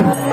మీరు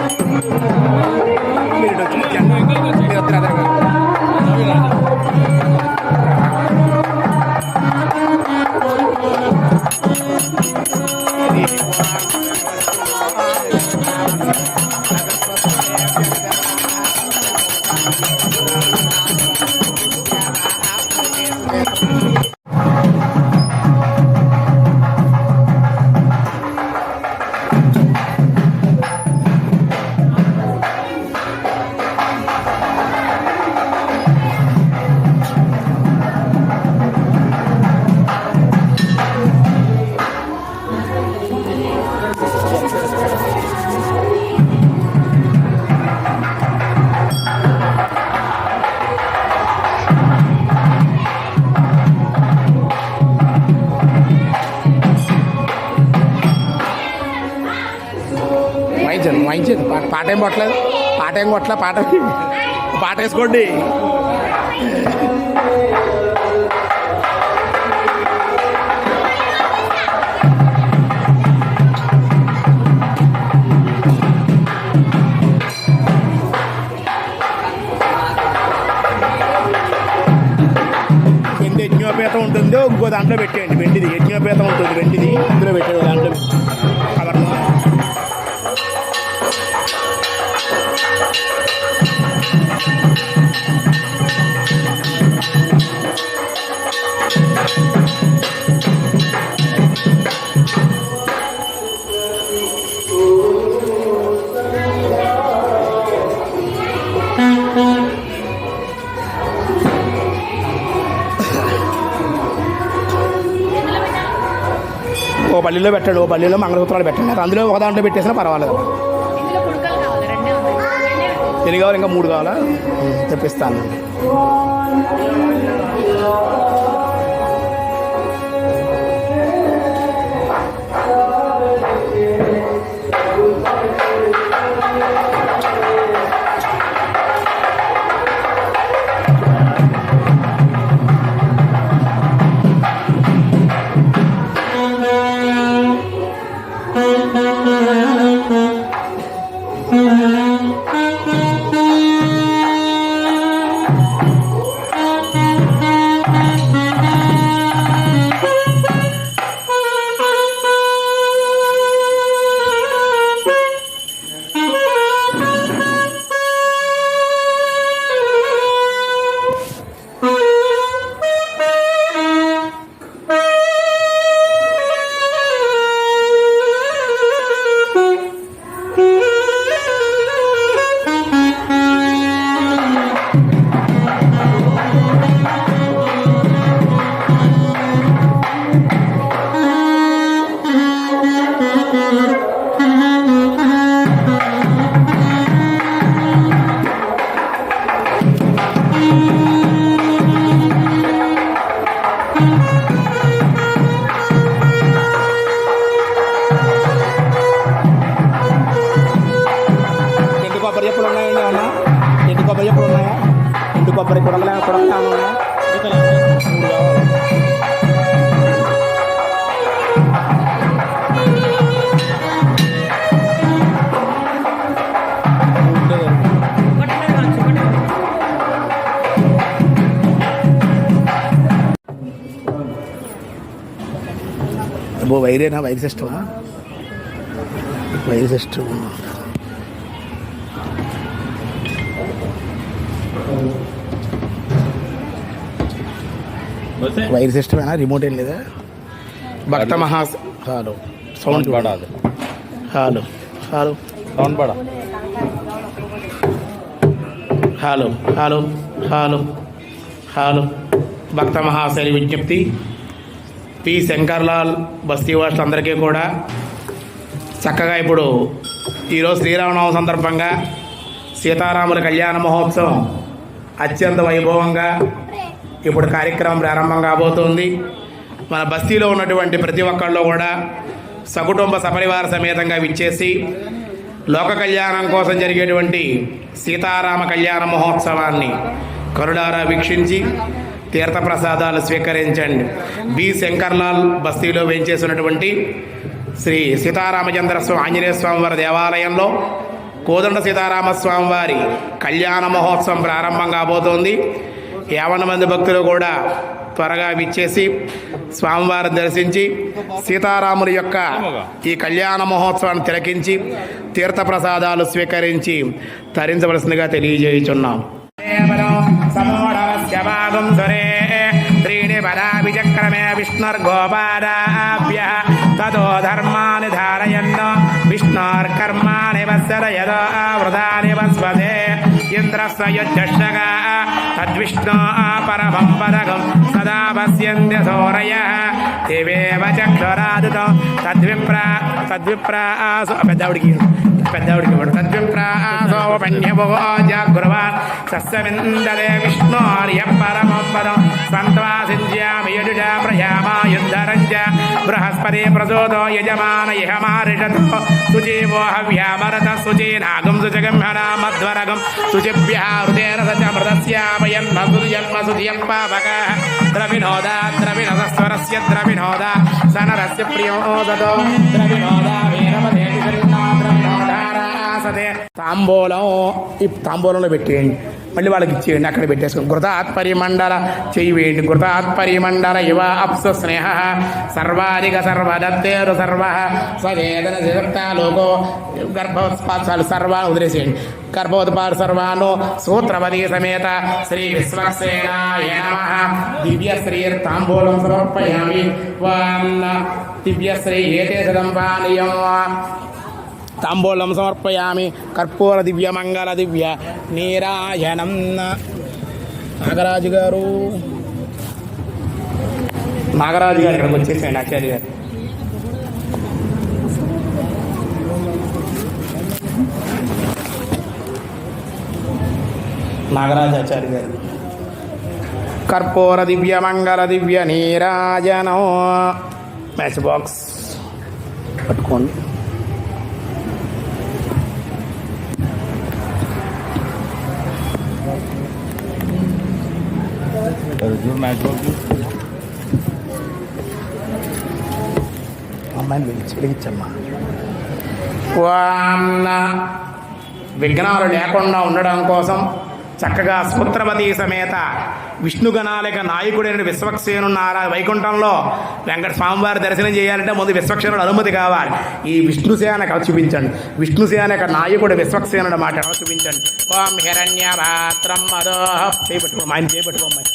పాట ఏం కొట్టలేదు? పాట ఏం కొట్టలే? పాట పాట వేసుకోండి కింద యజ్ఞోపేతం ఉంటుందో ఇంకో దాంట్లో పెట్టేయండి. వెండిది యజ్ఞోపేతం ఉంటుంది వెండిది. ఇందులో పెట్టేది దాంట్లో పల్లిలో పెట్టాడు ఓ పల్లిలో మంగళసూత్రాలు పెట్టండి. అందులో ఒక దాంట్లో పెట్టేసినా పర్వాలేదు. ఎన్ని కావాలి ఇంకా మూడు కావాలా? తెప్పిస్తాను అబ్బో వైరేనా? వైర్ సిస్టమా? Wire system? వైర్ సిస్టమేనా? రిమోట్ ఏం లేదా? భక్త మహా హలో. సౌండ్ పడా హలో. హలో. సౌండ్ పడా. హలో. హలో. హలో. హలో. భక్త మహాశైలి విజ్ఞప్తి. పి. శంకర్లాల్ బస్తీ అందరికీ కూడా చక్కగా ఇప్పుడు ఈరోజు శ్రీరామనవమి సందర్భంగా సీతారాముల కళ్యాణ మహోత్సవం అత్యంత వైభవంగా ఇప్పుడు కార్యక్రమం ప్రారంభం కాబోతోంది. మన బస్తీలో ఉన్నటువంటి ప్రతి ఒక్కళ్ళు కూడా సకుటుంబ సపరివార సమేతంగా విచ్చేసి లోక కళ్యాణం కోసం జరిగేటువంటి సీతారామ కళ్యాణ మహోత్సవాన్ని కరుడారా వీక్షించి తీర్థప్రసాదాలు స్వీకరించండి. బి శంకర్లాల్ బస్తీలో వేయించేసినటువంటి శ్రీ సీతారామచంద్ర స్వామి ఆంజనేయ స్వామి వారి దేవాలయంలో కోదండ సీతారామస్వామి వారి కళ్యాణ మహోత్సవం ప్రారంభం కాబోతోంది. యావన మంది భక్తులు కూడా త్వరగా విచ్చేసి స్వామివారిని దర్శించి సీతారాముని యొక్క ఈ కళ్యాణ మహోత్సవాన్ని తిలకించి తీర్థప్రసాదాలు స్వీకరించి తరించవలసిందిగా తెలియజేయుచున్నాం. సమోఢవస్యవాగం సురే త్రీణి పదాభిచక్రమే విష్ణుర్గోపాదాభ్య తతో ధర్మాని ధారయన్ విష్ణోర్కర్మాణి వత్సర యదో వృధాని వస్వదే ఇంద్రస్వ యుద్ధగా తద్విష్ణో పరమం పదకం సదా పశ్యంత్య సోరయ దేవేవ చక్షురాదుతో తద్విప్ర తద్విప్రాసు పెద్దవిడికి పెద్దవిడికి కూడా తద్విప్రాసోపన్యభో జాగ్రవాన్ సస్యవిందరే విష్ణోర్య పరమం పదం సంత్వాసింజ్యామి యజుజ ప్రయామాయుద్ధరం చ బృహస్పతి ప్రచోదో యజమాన ఇహ మారిషతో సుజీవో హవ్యామరత సుచీనాగం సుజగంహనామధ్వరగం సుచిభ్య హృదయన సచ మృతస్యామయన్మ సుజన్మ సుజియం పాపక ద్రవినోదా ద్రవినోద ద్రవినదస్వరస్య సన సనరస్య ప్రియోదతో ద్రవినోద వీరపదేవి ద్రవినోదారాసతే తాంబూలం ఈ తాంబూలంలో పెట్టేయండి మళ్ళీ వాళ్ళకి ఇచ్చేయండి అక్కడ పెట్టేసుకోండి ఘృతాత్పరిమండల చెయ్యి వేయండి ఘృతాత్పరిమండల ఇవ అప్సు స్నేహ. సర్వాధిక సర్వదత్తేరు సర్వ. స్వవేదన లోకో. గర్భోత్పాసాలు సర్వాన్ని వదిలేసేయండి. గర్భోత్పాద సర్వాను సూత్రపది సమేత శ్రీ విశ్వక్సేనాయ నమః. దివ్య శ్రీ తాంబూలం సమర్పయామి. వాన్న దివ్య శ్రీ ఏతే సదంబానియం తాంబూలం సమర్పయామి కర్పూర దివ్య మంగళ దివ్య నీరాయణం నాగరాజు గారు నాగరాజు గారు ఇక్కడికి వచ్చేసేయండి ఆచార్య గారు నాగరాజు ఆచార్య గారు కర్పూర దివ్య మంగళ దివ్య నీరాజనో మ్యాచ్ బాక్స్ పట్టుకోండి అమ్మాయిని వెలిగించి వెలిగించమ్మా వాన్న విఘ్నాలు లేకుండా ఉండడం కోసం చక్కగా సూత్రవతి సమేత విష్ణుగణాలిక నాయకుడైన విశ్వక్సేను నారా వైకుంఠంలో వెంకట స్వామివారి దర్శనం చేయాలంటే ముందు విశ్వక్సేనుడు అనుమతి కావాలి. ఈ విష్ణుసేన కథ చూపించండి. విష్ణుసేన యొక్క నాయకుడు విశ్వక్సేనుడు మాట చూపించండి. ఓం హిరణ్య భాత్రం మదోహ చేపట్టుకో ఆయన చేపట్టుకోమ్మాయి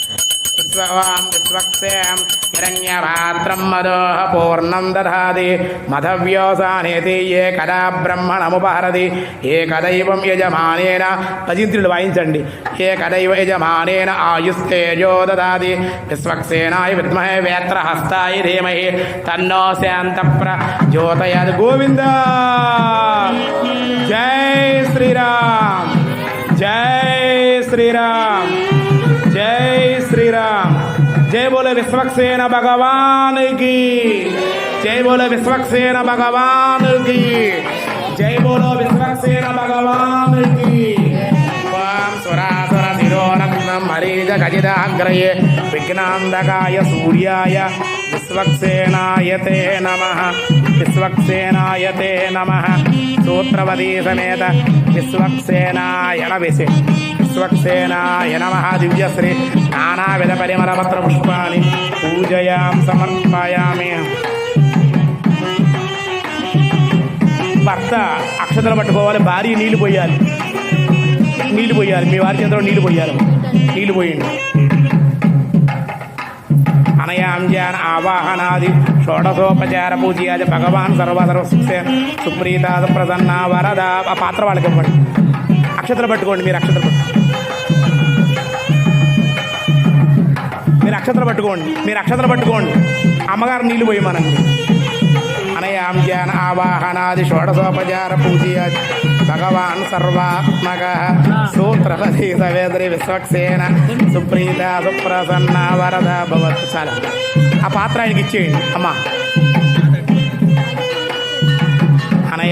విశ్వవాం విశ్వక్సేం హిరణ్యభాద్రం మదోహ పూర్ణం దధాది మధవ్యోసానేతి ఏ కదా బ్రహ్మణముపహరది ఏ కదైవం యజమానేన భజింత్రులు వాయించండి ఏ కదైవ యజమానేన ఆయుస్తేజో దాది విశ్వక్సేనాయ విద్మహే వేత్రహస్తాయ ధీమహి తన్నో శాంత ప్రజ్యోతయాది గోవింద జై శ్రీరామ్ జై శ్రీరామ్ జై బోల విశ్వక్సేన భగవానికి. జై బోల విశ్వక్సేన భగవానికి. జై బోలో విశ్వక్సేన భగవానికి. మరీజ గజిదాగ్రయే విఘ్నాంధకాయ సూర్యాయ విశ్వక్సేనాయ తే నమ విశ్వక్సేనాయ తే నమ సూత్రవతీ సమేత విశ్వక్సేనాయ నవిసి విశ్వక్సేనాయ నమ దివ్యశ్రీ నానావిధ పరిమళపత్ర పుష్పాన్ని పూజయాం సమర్పయామి. భర్త అక్షతలు పట్టుకోవాలి భార్య నీళ్ళు పోయాలి. నీళ్ళు పోయాలి. మీ వారి చేతిలో నీళ్ళు పోయాలి. నీళ్ళు పోయండి. అనయాంజాన ఆవాహనాది షోడశోపచార పూజయాది భగవాన్ సర్వసర్వ సుఖే సుప్రీతాద ప్రసన్న వరద. ఆ పాత్ర వాళ్ళకి ఇవ్వండి. అక్షతలు పట్టుకోండి మీరు అక్షతలు పట్టుకోండి. అక్షతలు పట్టుకోండి. మీరు అక్షతలు పట్టుకోండి. అమ్మగారు నీళ్ళు పోయమనండి. అనయాంజాన ఆవాహనాది షోడశోపచార పూజ భగవాన్ సర్వాత్మక. సూత్రపతి సవేద్రి విశ్వక్సేన. సుప్రీత సుప్రసన్న వరద భవత్. చాలా. ఆ పాత్ర ఆయనకి ఇచ్చేయండి. అమ్మా.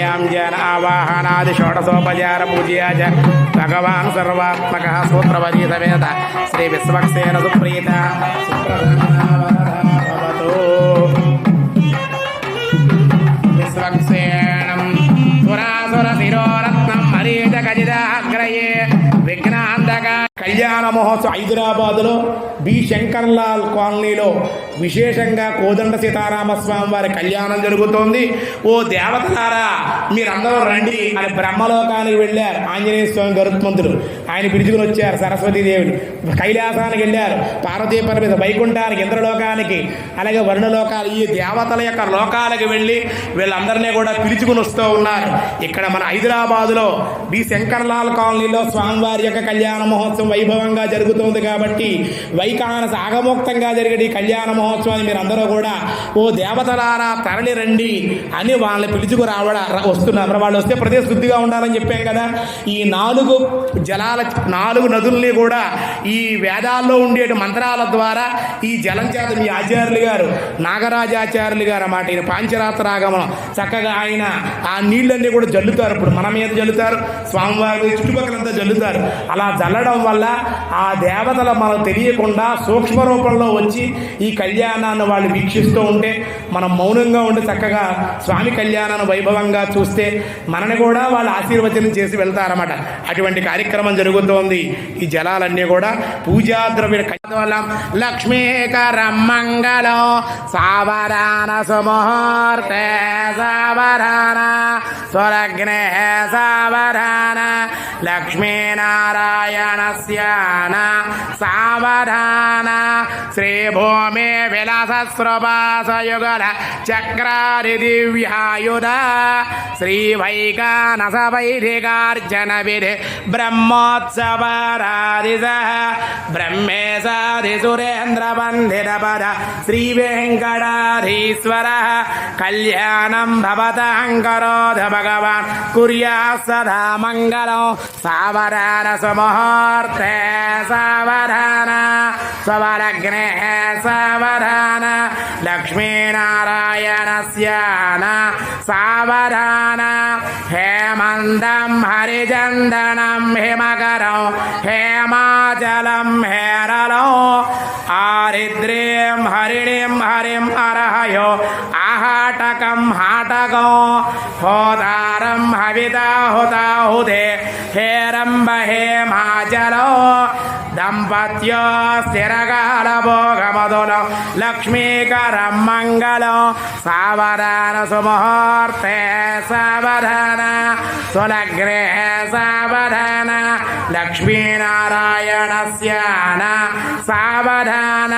అనయాంజన ఆవాహనాది షోడశోపచార పూజయా చ భగవాన్ సర్వాత్మక సూత్రపతి సమేత కళ్యాణ మహోత్సవం హైదరాబాదులో బి. శంకర్లాల్ కాలనీలో విశేషంగా కోదండ సీతారామస్వామి వారి కళ్యాణం జరుగుతోంది. ఓ దేవతలారా మీరందరూ రండి అని బ్రహ్మలోకానికి వెళ్ళారు ఆంజనేయ స్వామి గరుత్మంతుడు ఆయన పిలుచుకుని వచ్చారు సరస్వతీదేవిని. కైలాసానికి వెళ్ళారు. పార్వతీ పరమేశ్వర వైకుంఠానికి ఇంద్రలోకానికి అలాగే వర్ణలోకాలు ఈ దేవతల యొక్క లోకాలకు వెళ్ళి వీళ్ళందరినీ కూడా పిలుచుకుని వస్తూ ఉన్నారు. ఇక్కడ మన హైదరాబాదులో బి. శంకర్లాల్ కాలనీలో స్వామివారి యొక్క కళ్యాణ మహోత్సవం వైభవంగా జరుగుతోంది కాబట్టి వైకానస ఆగమోక్తంగా జరిగే ఈ కళ్యాణ మహోత్సవాన్ని మీరు అందరూ కూడా ఓ దేవతలారా తరలి రండి అని వాళ్ళని పిలుచుకు రావడ వస్తున్నారు వాళ్ళు వస్తే ప్రదేశ శుద్ధిగా ఉండాలని చెప్పాం కదా. ఈ నాలుగు జలాల నాలుగు నదుల్ని కూడా ఈ వేదాల్లో ఉండే మంత్రాల ద్వారా ఈ జలం చేత మీ ఆచార్యులు గారు నాగరాజాచార్యులు గారు అన్నమాట ఈయన పాంచరాత్ర ఆగమనం. చక్కగా ఆయన ఆ నీళ్ళన్నీ కూడా జల్లుతారు. ఇప్పుడు మన మీద జల్లుతారు స్వామివారి మీద చుట్టుపక్కలంతా జల్లుతారు. అలా జల్లడం వల్ల ఆ దేవతల మనకు తెలియకుండా సూక్ష్మ రూపంలో వచ్చి ఈ కళ్యాణాన్ని వాళ్ళు వీక్షిస్తూ ఉంటే మనం మౌనంగా ఉండి చక్కగా స్వామి కళ్యాణాన్ని వైభవంగా చూస్తే మనని కూడా వాళ్ళు ఆశీర్వచనం చేసి వెళ్తారన్నమాట. అటువంటి కార్యక్రమం జరుగుతోంది. ఈ జలాలన్నీ కూడా పూజా ద్రవ్య లక్ష్మీకరం మంగళం సావరాన సుముహూర్తే సావరాన స్వరగ్నే సావరాన లక్ష్మీనారాయణస్యాన సావధాన శ్రీభూమి విలసస్రపాసయుగల చక్రాది దివ్యాయుధ శ్రీవైకానస వైదికార్జన విధి బ్రహ్మోత్సవరాది బ్రహ్మేశాది సురేంద్ర వందిత పద శ్రీ వెంకటాధీశ్వర కళ్యాణం భవతాంకరోధ భగవాన్ కుర్యా సదా మంగళం సావరాన సుముహూర్తే సవధాన స్వరగ్నే సవధాన లక్ష్మీనారాయణస్యాన సావధాన. హేమందం హరిచందనం హిమకరం హేమాచలం హేరలో ఆరిద్రీం హరిణిం హరిం అర్హయో हाटकं हाटको होतारं हविता हुताहुते हेरम्ब हेमाचलो దంపత్యో స్థిరకాల భోగమదులో లక్ష్మీకరం మంగళం సావధాన సుముహూర్తే సావధాన సులగ్రే సావధాన లక్ష్మీనారాయణస్యాన సావధాన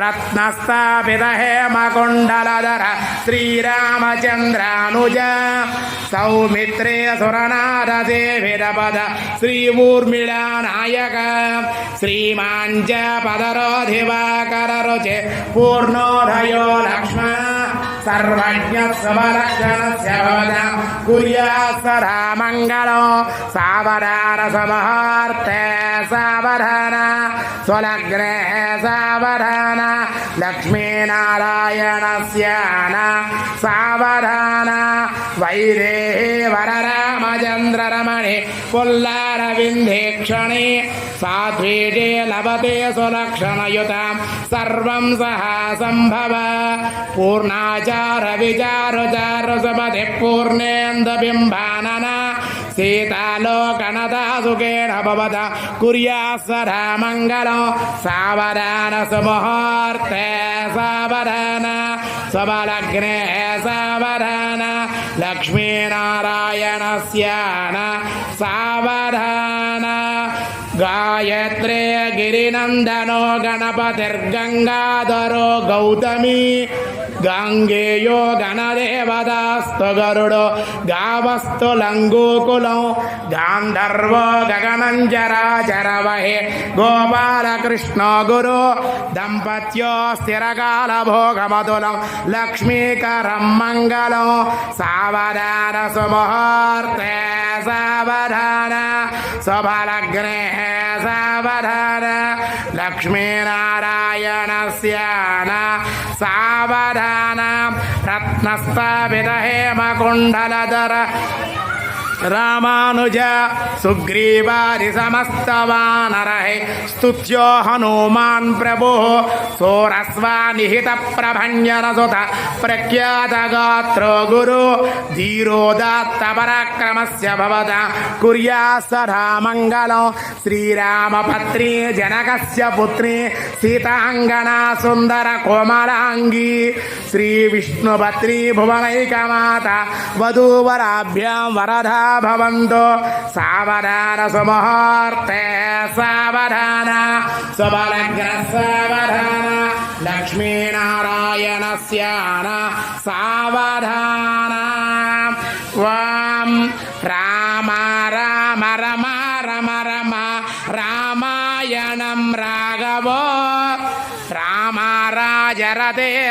రత్నస్థాపిత హేమకుండలధర శ్రీరామచంద్రానుజ సౌమిత్రే సురనాథ సేవిరపద శ్రీ ఊర్మిళా నాయక శ్రీమాంచ పదరోధివాకర రుచి పూర్ణోదయో లక్ష్మణ సర్వజ్ఞ సమలక్షణస్య భవద కుర్యా సదా మంగళం సావధాన సమహార్తే సావధాన స్వలగ్నే సావధాన లక్ష్మీనారాయణస్యాన సావధాన వైదేహి వరరామచంద్ర రమణి పుల్లారవిందేక్షణి సాధ్వీటే లభతే సులక్షణయుతాం సర్వం సహా సంభవ పూర్ణాచార విచారుచార సుమతి పూర్ణేంద్రబింబానన సీతాలోకనదాసుకేన భవత కుర్యా సదా మంగళం సావధాన సుముహూర్తే సావధాన స్వబలగ్నే సావధాన లక్ష్మీనారాయణస్యాన సావధాన గాయత్రే గిరినందనో గణపతిర్గంగాధరో గౌతమి గంగేయో గణదేవదాస్తు గరుడు గావస్తు లంగూకులం గాంధర్వో గగనంజరాచరవహే గోపాలకృష్ణ గురు దంపత్యో స్థిరకాల భోగమతులం లక్ష్మీకరం మంగళం సావధాన సుముహూర్తే సావధాన శుభలగ్నే సావధాన లక్ష్మీనారాయణస్యాన సావధాన రత్నస్థాపిత హేమకుండలధర రామానుజ సుగ్రీవారి సమస్త వానరహే స్తుత్యో హనుమాన్ ప్రభు. సోరస్వా నిహిత ప్రభంజన సుత ప్రఖ్యాత గాత్రో గురు. ధీరోదాత్త పరాక్రమస్య భవత. కుర్యా సదా మంగళం. శ్రీరామపత్రి జనకస్య పుత్రి సీతాంగనా సుందర కోమలాంగీ. శ్రీ విష్ణుభద్రి భువనైకమాత. వధూవరాభ్యాం వరధా. భవంతు సావధాన సుముహూర్తే సావధాన శుభలగ్న సావధాన లక్ష్మీనారాయణ స్యాన సావధాన వాం రామ రామ రమ రమ రమ రామాయణం రాఘవో రామ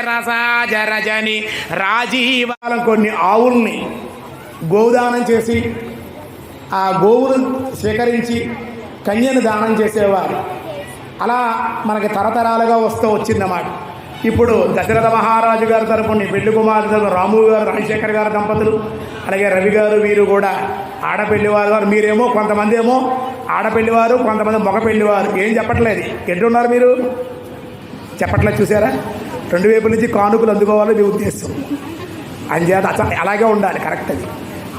రసాజరజని రాజీవాలం కొన్ని ఆవుల్ని గోదానం చేసి ఆ గోవును సేకరించి కన్యను దానం చేసేవారు. అలా మనకి తరతరాలుగా వస్తూ వచ్చిందన్నమాట. ఇప్పుడు దశరథ మహారాజు గారి తరపున పెళ్ళి కుమారు తరపున రాము గారు రాజశేఖర్ గారు దంపతులు అలాగే రవి గారు వీరు కూడా ఆడపెళ్ళి వారు వారు మీరేమో కొంతమంది ఏమో ఆడపెళ్ళివారు కొంతమంది మగ పెళ్ళివారు ఏం చెప్పట్లేదు. ఎట్టున్నారు మీరు? చెప్పట్లేదు చూసారా? రెండు వైపుల నుంచి కానుకలు అందుకోవాలి మీ ఉద్దేశం. అంచేత అస- అలాగే ఉండాలి కరెక్ట్ అది.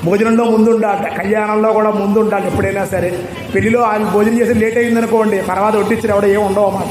భోజనంలో ముందు ఉండాలి కళ్యాణంలో కూడా ముందు ఉండాలి ఎప్పుడైనా సరే. పెళ్ళిలో ఆయన భోజనం చేసి లేట్ అయిందనుకోండి తర్వాత ఒట్టించి ఎవడ ఏం ఉండవు అన్నమాట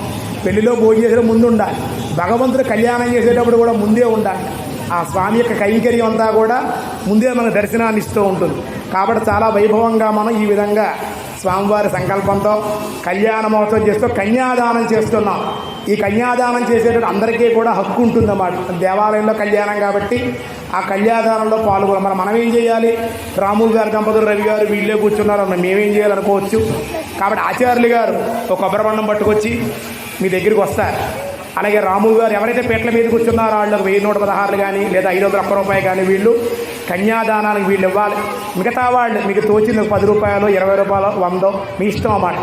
పెళ్ళిలో భోజనం చేసిన ముందు ఉండాలి భగవంతుడు కళ్యాణం చేసేటప్పుడు కూడా ముందే ఉండాలి. ఆ స్వామి యొక్క కైంకర్యం అంతా కూడా ముందే మన దర్శనాన్ని ఇస్తూ ఉంటుంది. కాబట్టి చాలా వైభవంగా మనం ఈ విధంగా స్వామివారి సంకల్పంతో కళ్యాణ మహోత్సవం చేస్తూ కన్యాదానం చేస్తున్నాం. ఈ కన్యాదానం చేసేటప్పుడు అందరికీ కూడా హక్కు ఉంటుందన్నమాట. దేవాలయంలో కళ్యాణం కాబట్టి ఆ కళ్యాదానంలో పాల్గొన మనం మనం ఏం చేయాలి? రాములు గారి దంపతులు రవి గారు వీళ్ళే కూర్చున్నారు మేమేం చేయాలనుకోవచ్చు కాబట్టి ఆచార్యులు గారు ఒక కొబ్బరి బండం పట్టుకొచ్చి మీ దగ్గరికి వస్తారు. అలాగే రాములు గారు ఎవరైతే పీటల మీద కూర్చున్నారో వాళ్ళకి వెయ్యి నూట పదహారులు కానీ లేదా ఐదు వందల ఒక్క రూపాయి కానీ వీళ్ళు కన్యాదానానికి వీళ్ళు ఇవ్వాలి. మిగతా వాళ్ళు మీకు తోచింది పది రూపాయలు ఇరవై రూపాయలు వందో మీ ఇష్టం అన్నమాట.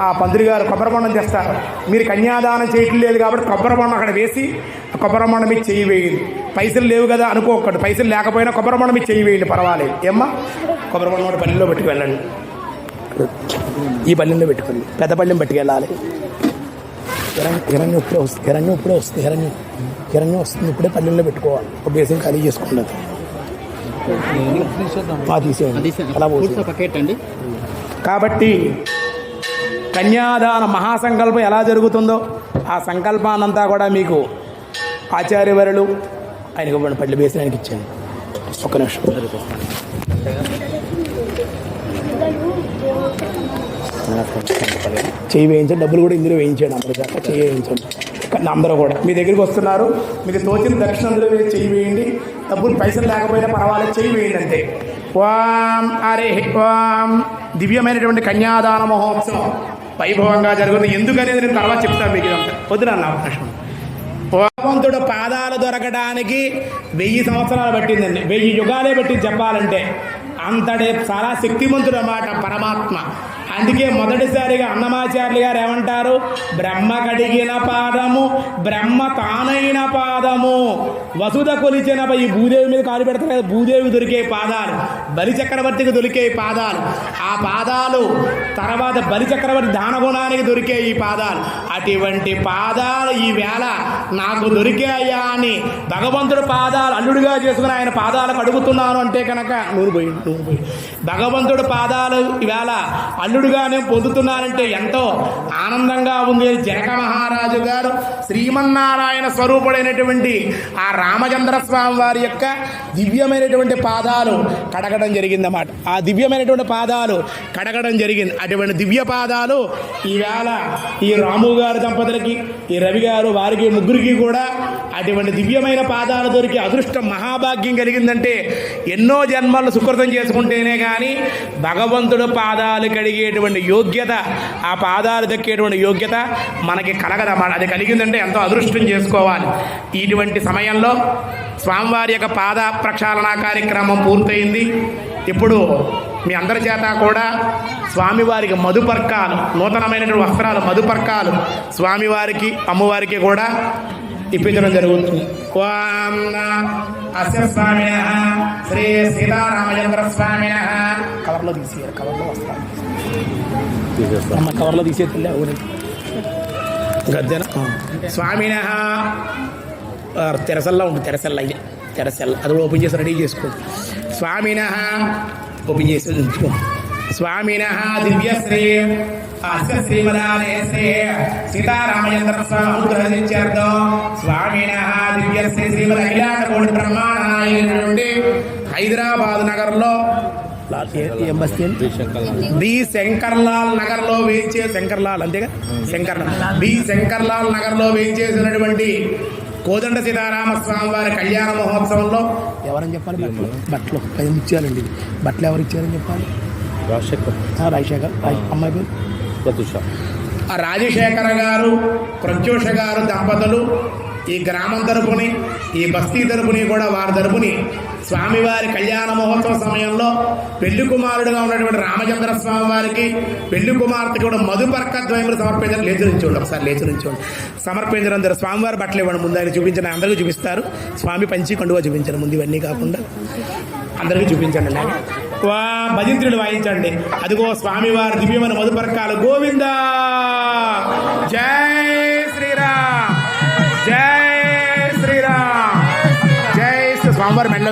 ఆ పందిరి గారు కొబ్బరిబొండం చేస్తారు తెస్తారు. మీరు కన్యాదానం చేయట్లేదు కాబట్టి కొబ్బరిబొండం అక్కడ వేసి కొబ్బరిబొండం మీకు చెయ్యి వేయండి. పైసలు లేవు కదా అనుకోకండి. పైసలు లేకపోయినా కొబ్బరిబొండం మీకు చెయ్యి వేయండి పర్వాలేదు. ఏమ్మా? కొబ్బరిబొండం పల్లెల్లో పెట్టుకు వెళ్ళండి. ఈ పల్లెల్లో పెట్టుకోండి. పెద్ద పల్లెం పెట్టుకెళ్ళాలి హిరణ్య హిరణ్యం ఇప్పుడే వస్తుంది హిరణ్యం ఇప్పుడే వస్తుంది హిరణ్యం హిరణ్యం వస్తుంది. ఇప్పుడే పల్లెల్లో పెట్టుకోవాలి. ఒక బేసిన్ ఖాళీ చేసుకుంటుంది. తీసేయండి. అలా కాబట్టి కన్యాదాన మహాసంకల్పం ఎలా జరుగుతుందో ఆ సంకల్పాన్నంతా కూడా మీకు ఆచార్యవరులు ఆయనకు పళ్ళు వేసి ఆయనకి ఇచ్చాను ఒక్క నిమిషం. చేయి వేయించండి. డబ్బులు కూడా ఇందులో వేయించండి అందరూ కాక చేయి వేయించండి. అందరూ కూడా. మీ దగ్గరికి వస్తున్నారు. మీకు తోచిన దక్షిణ అందులో చేయి వేయండి. డబ్బులు పైసలు లేకపోయినా పర్వాలేదు. చేయి వేయండి అంతే. ఓం అరే ఓం. దివ్యమైనటువంటి కన్యాదాన మహోత్సవం వైభవంగా జరుగుతుంది. ఎందుకనేది నేను తర్వాత చెప్తాను మీకు ఇదంతా. వద్దురా నా అవకాశం భగవంతుడు పాదాలు దొరకడానికి వెయ్యి సంవత్సరాలు పట్టిందండి. వెయ్యి యుగాలే పట్టింది చెప్పాలంటే. అంతటి చాలా శక్తిమంతుడు అన్నమాట పరమాత్మ. అందుకే మొదటిసారిగా అన్నమాచార్యులు గారు ఏమంటారు? బ్రహ్మ కడిగిన పాదము బ్రహ్మ తానైన పాదము. వసుధ కొలిచిన ఈ భూదేవి మీద కాలు పెడతారు కదా భూదేవి దొరికే పాదాలు బలి చక్రవర్తికి దొరికే పాదాలు. ఆ పాదాలు తర్వాత బలి చక్రవర్తి దానగుణానికి దొరికే ఈ పాదాలు. అటువంటి పాదాలు ఈ వేళ నాకు దొరికాయా అని భగవంతుడు పాదాలు అల్లుడిగా చేసుకుని ఆయన పాదాలు కడుగుతున్నాను అంటే కనుక నూరు పోయి నూరు పోయి. భగవంతుడు పాదాలు ఈవేళ అల్లుడుగానే పొందుతున్నానంటే ఎంతో ఆనందంగా ఉంది. జనక మహారాజు గారు శ్రీమన్నారాయణ స్వరూపుడైనటువంటి ఆ రామచంద్ర స్వామి వారి యొక్క దివ్యమైనటువంటి పాదాలు కడగడం జరిగిందన్నమాట. ఆ దివ్యమైనటువంటి పాదాలు కడగడం జరిగింది. అటువంటి దివ్య పాదాలు ఈవేళ ఈ రాము గారి దంపతులకి ఈ రవి గారు వారికి ముగ్గురికి కూడా అటువంటి దివ్యమైన పాదాలు దొరికి అదృష్టం మహాభాగ్యం కలిగిందంటే ఎన్నో జన్మలను సుకృతం చేసుకుంటేనే కానీ భగవంతుడు పాదాలు కడిగేటువంటి యోగ్యత ఆ పాదాలు దక్కేటువంటి యోగ్యత మనకి కలగదన్నమాట అది కలిగిందంటే ఎంతో అదృష్టం చేసుకోవాలి. ఇటువంటి సమయంలో స్వామివారి యొక్క పాద ప్రక్షాళన కార్యక్రమం పూర్తయింది. ఇప్పుడు మీ అందరి చేత కూడా స్వామివారికి మధుపర్కాలు నూతనమైనటువంటి వస్త్రాలు మధుపర్కాలు స్వామివారికి అమ్మవారికి కూడా ఇప్పించడం జరుగుతుంది. ఓం అస్య స్వామిన శ్రీ సీతారామచంద్ర స్వామిన. కవర్లో తీసేయారు కవర్లో వస్త్రాలు అమ్మ కవర్లో తీసేస్తుండే గద్దెన. స్వామిన. తెరసల్లా ఉంటుంది తెరసల్ల ఇది. తెరసల్ల. అది ఓపెన్ చేసి రెడీ చేసుకోండి స్వామిన. ఓపెన్ చేసి ఉంచుకో స్వామిన దివ్యశ్రీ అస్య శ్రీమదాలయ సీతారామచంద్ర స్వామి అనుగ్రహించారు స్వామిన దివ్యశ్రీ శ్రీమద అఖిలాండ కోటి నుండి హైదరాబాద్ నగరంలో బి శంకర్లాల్ నగర్లో వేయించే శంకర్లాల్ అంతేగా? శంకర్ బి శంకర్లాల్ నగర్లో వేయించేసినటువంటి కోదండ సీతారామ స్వామి వారి కళ్యాణ మహోత్సవంలో ఎవరని చెప్పాలి? బట్టలు పది ఇచ్చారండి. బట్టలు ఎవరు ఇచ్చారని చెప్పాలి? రాజశేఖర్. రాజశేఖర్. రాజ్- అమ్మాయి పేరు? ప్రతుష. ఆ రాజశేఖర గారు ప్రత్యూష గారు దంపతులు ఈ గ్రామం తరపుని ఈ బస్తీ తరపుని కూడా వారి తరపుని స్వామివారి కళ్యాణ మహోత్సవ సమయంలో పెళ్ళి కుమారుడుగా ఉన్నటువంటి రామచంద్ర స్వామి వారికి పెళ్ళి కుమార్తెకి కూడా మధుపర్క ద్వయములు సమర్పించడం లేచి నుంచోండి ఒకసారి లేచి నుంచోండి సమర్పించడం ద్వారా స్వామివారి బట్టలు ఇవ్వడం. ముందు ఆయన చూపించిన అందరికీ చూపిస్తారు. స్వామి పంచి కండుగా చూపించడం. ముందు ఇవన్నీ కాకుండా అందరికీ చూపించండి. వా భజంత్రులు వాయించండి. అదిగో స్వామివారి దివ్యమైన మధుపర్కాలు. గోవింద! జై శ్రీరామ్! జై శ్రీరామ్! జై శ్రీ స్వామివారి మెల్ల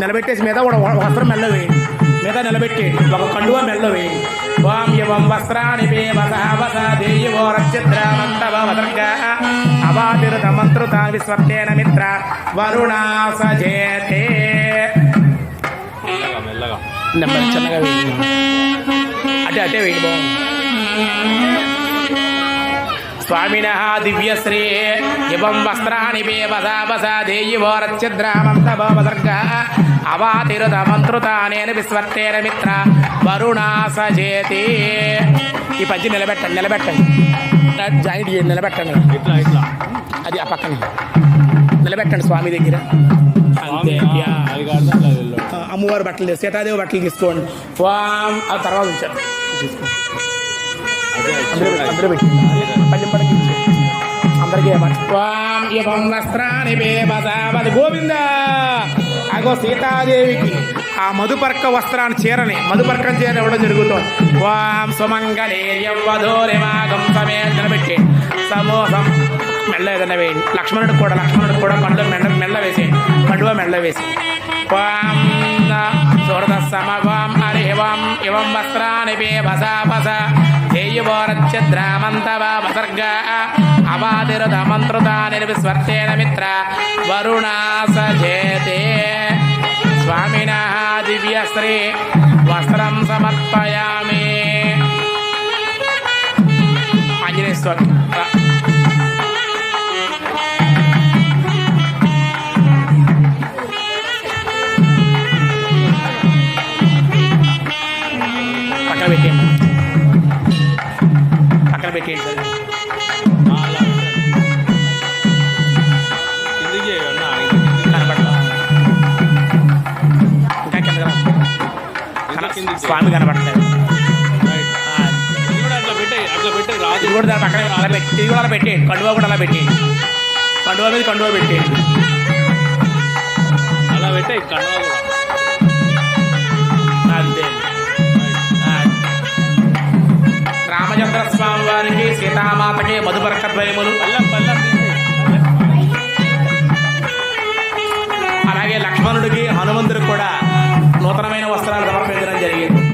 నిలబెట్టేసి మీద వస్త్రం మెల్ల వేయండి మీద నిలబెట్టేయండి ఒక కండువ మెల్ల వేయండి వాం యవం వస్త్రాని పే వస దేయవో రక్షద్రామంతవ వదర్గ. అవాతిరుత మంత్రుత విస్వర్తేన మిత్ర. వరుణా సజేతే. నెమ్మది చిన్నగా వేయండి అటే అటే వేయండి బాగుంది. స్వామిన దివ్యశ్రీ. ఇవం వస్త్రాని బేవసా దేయివో రత్యద్రామంతభవదర్గ అవాతిరుత మంత్రుతానేన విస్వర్తేన మిత్ర. వరుణా సజేతి. ఈ పద్యం నిలబెట్టండి నిలబెట్టండి. జాయింట్ చేయండి నిలబెట్టండి. ఇట్లా ఇట్లా. అది ఆ పక్కన. నిలబెట్టండి స్వామి దగ్గర. అంతే. అమ్మవారి బట్టలు సీతాదేవి బట్టలు తీసుకోండి. ఆ తర్వాత ఉంచారు తీసుకోండి అందరూ పెట్టి- పల్లెం పడకి అందరికీ గోవింద అగో సీతాదేవికి ఆ మధుపర్క వస్త్రాన్ని చీరని మధుపర్కం చీర ఇవ్వడం జరుగుతుంది వాం సుమంగళేర్యం సమేంద్ర సమే నిలబెట్టి సమూహం మెల్ల ఏదైనా వేయండి లక్ష్మణుడు కూడా లక్ష్మణుడు కూడా పండు మెల్ల మెల్ల వేసేయండి పండువ మెల్ల వేసి వాం సుహృద సమవాం హరివాం ఇవం వస్త్రాని బేబసాపస ధ్యేయవోరచ్చద్రామంతవ వసర్గ. అవాదిరుత మంత్రుతాని విస్వర్తేన మిత్ర. వరుణా సజేతే స్వామిన దివ్యశ్రీ వస్త్రం సమర్పయామి. ఆంజనేయ స్వామి. రా. పెట్టేయండి చేయి. స్వామి. ఇది కూడా దాని పక్కన అలా పెట్టి ఇది కూడా అలా పెట్టేయండి కండువా కూడా అలా పెట్టేయండి కండువా మీద కండువా పెట్టేయండి అలా పెట్టేయి, కడవ కూడా. అంతే రామచంద్ర స్వామి వారికి సీతామాతకి మధుపరకద్వయములు అలాగే లక్ష్మణుడికి హనుమంతుడికి కూడా నూతనమైన వస్త్రాలు సమర్పించడం జరిగింది.